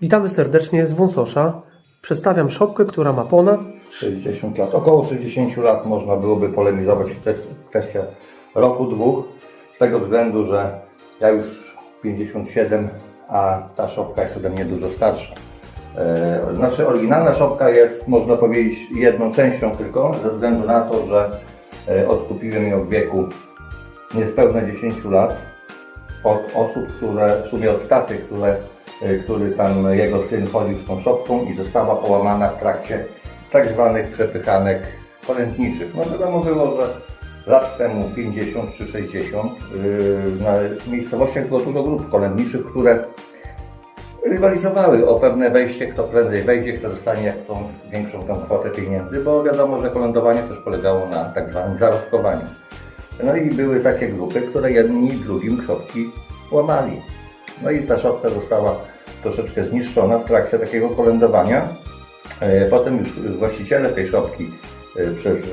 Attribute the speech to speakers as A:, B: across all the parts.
A: Witamy serdecznie z Wąsosza. Przedstawiam szopkę, która ma ponad
B: 60 lat. Około 60 lat można byłoby polemizować. To jest kwestia roku, dwóch. Z tego względu, że ja już 57, a ta szopka jest ode mnie dużo starsza. E, Znaczy oryginalna szopka jest, można powiedzieć, jedną częścią tylko, ze względu na to, że e, odkupiłem ją w wieku niespełna 10 lat od osób, które, w sumie od taty, które, który tam jego syn chodził z tą szopką i została połamana w trakcie tak zwanych przepychanek kolędniczych. No wiadomo było, że lat temu 50 czy 60 yy, na miejscowościach było dużo grup kolędniczych, które rywalizowały o pewne wejście, kto prędzej wejdzie, kto dostanie tą większą tą kwotę pieniędzy, bo wiadomo, że kolędowanie też polegało na tak zwanym zarobkowaniu. No i były takie grupy, które jedni drugim szopki łamali. No i ta szopka została troszeczkę zniszczona w trakcie takiego kolędowania. E, Potem już właściciele tej szopki e, przez e,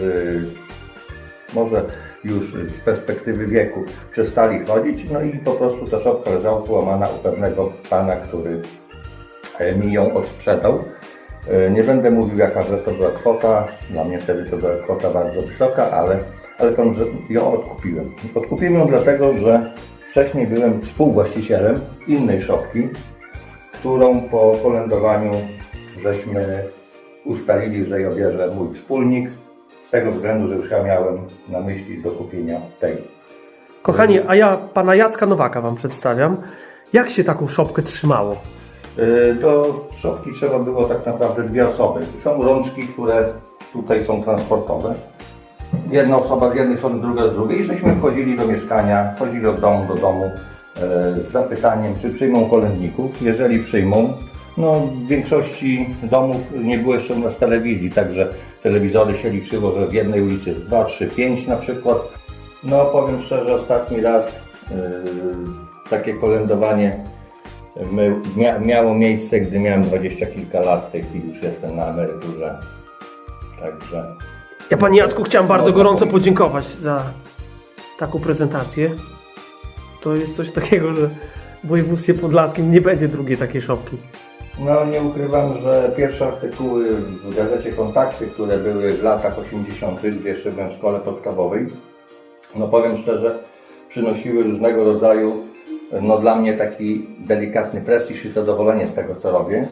B: może już z perspektywy wieku przestali chodzić, no i po prostu ta szopka leżała połamana u pewnego pana, który mi ją odsprzedał. Nie będę mówił jaka to była kwota, dla mnie wtedy to była kwota bardzo wysoka, ale, ale tą, ją odkupiłem. Odkupiłem ją dlatego, że wcześniej byłem współwłaścicielem innej szopki, którą po kolędowaniu żeśmy ustalili, że ją bierze mój wspólnik, z tego względu, że już ja miałem na myśli do kupienia tej.
A: Kochani, a ja pana Jacka Nowaka wam przedstawiam. Jak się taką szopkę trzymało?
B: Y, Do szopki trzeba było tak naprawdę dwie osoby. Są rączki, które tutaj są transportowe. Jedna osoba z jednej strony, druga z drugiej. I żeśmy wchodzili do mieszkania, chodzili od domu do domu e, z zapytaniem, czy przyjmą kolędników. Jeżeli przyjmą, no w większości domów nie było jeszcze u nas telewizji, także telewizory się liczyło, że w jednej ulicy jest 2, 3, 5 na przykład. No powiem szczerze, ostatni raz yy, takie kolędowanie mia, miało miejsce, gdy miałem dwadzieścia kilka lat. W tej chwili już jestem na emeryturze. Także
A: Ja panie Jacku chciałem bardzo gorąco podziękować za taką prezentację. To jest coś takiego, że w województwie podlaskim nie będzie drugiej takiej szopki.
B: no nie ukrywam, że pierwsze artykuły w gazecie Kontakty, które były w latach 80., gdzie jeszcze byłem w szkole podstawowej, no powiem szczerze, przynosiły różnego rodzaju, no dla mnie taki delikatny prestiż i zadowolenie z tego, co robię.